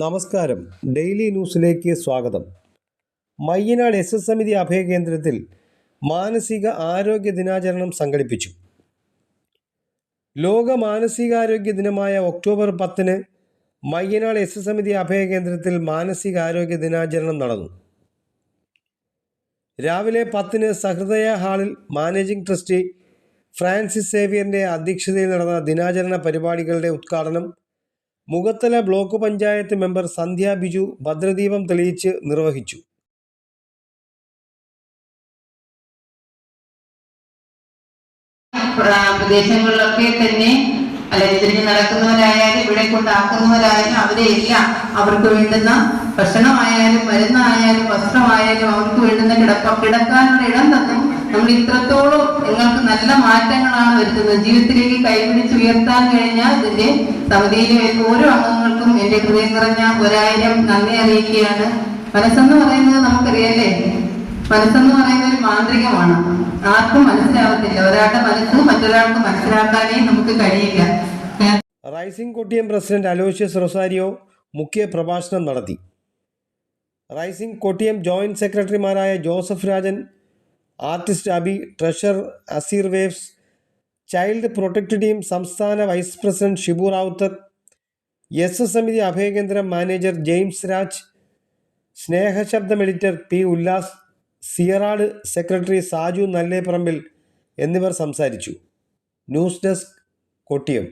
നമസ്കാരം. ഡെയിലി ന്യൂസിലേക്ക് സ്വാഗതം. മയ്യനാട് എസ് എസ് സമിതി അഭയകേന്ദ്രത്തിൽ മാനസിക ആരോഗ്യ ദിനാചരണം സംഘടിപ്പിച്ചു. ലോക മാനസികാരോഗ്യ ദിനമായ ഒക്ടോബർ പത്തിന് മയ്യനാട് എസ് എസ് സമിതി അഭയകേന്ദ്രത്തിൽ മാനസികാരോഗ്യ ദിനാചരണം നടന്നു. രാവിലെ പത്തിന് സഹൃദയ ഹാളിൽ മാനേജിംഗ് ട്രസ്റ്റി ഫ്രാൻസിസ് സേവിയറിന്റെ അധ്യക്ഷതയിൽ നടന്ന ദിനാചരണ പരിപാടികളുടെ ഉദ്ഘാടനം മുഖത്തല ബ്ലോക്ക് പഞ്ചായത്ത് മെമ്പർ സന്ധ്യ ബിജു ഭദ്രദീപം തെളിയിച്ച് നിർവഹിച്ചു. പ്ര- പ്രദേശങ്ങളിലൊക്കെ തന്നെ അലഞ്ഞിരിഞ്ഞ് നടക്കുന്നവരായാലും ഇവിടെ കൊണ്ടാക്കുന്നവരായാലും അവരെ അവർക്ക് വേണ്ടുന്ന ഭക്ഷണമായാലും മരുന്നായാലും വസ്ത്രമായാലും അവർക്ക് വേണ്ടുന്ന കിടപ്പ കിടക്കാനുള്ള ഇടം തന്നും നമ്മൾ ഇത്രത്തോളം നിങ്ങൾക്ക് നല്ല മാറ്റങ്ങളാണ് വരുത്തുന്നത്. ജീവിതത്തിലേക്ക് കൈപിടിച്ച് ഉയർത്താൻ കഴിഞ്ഞാൽ ഇതിന്റെ സമിതിയിലെ ഓരോ അംഗങ്ങൾക്കും എന്റെ ഹൃദയം നിറഞ്ഞ ഒരായിരം നന്ദി അറിയിക്കുകയാണ്. മനസ്സെന്ന് പറയുന്നത് നമുക്കറിയാല്ലേ മനസ്സെന്ന് പറയുന്ന ഒരു മാന്ത്രികമാണ്. ആർക്കും മനസ്സിലാവത്തില്ല. ഒരാളുടെ മനസ്സ് മറ്റൊരാൾക്ക് മനസ്സിലാക്കാനേ നമുക്ക് കഴിയില്ല. Rising Kottiyam president Aloysius Rosario മുഖ്യ പ്രഭാഷണം നടത്തി. റൈസിംഗ് കൊട്ടിയം ജോയിന്റ് സെക്രട്ടറിമാരായ Joseph Rajan artist Abi treasurer Aseer waves child protect team സംസ്ഥാന vice president Shibu Ravuthar S S Samithi അഭയകേന്ദ്രം manager James Raj Snehasabdam editor P Ullas സിയറാട് secretary Saju Nalleparambil എന്നിവർ സംസാരിച്ചു. News desk Kottiyam.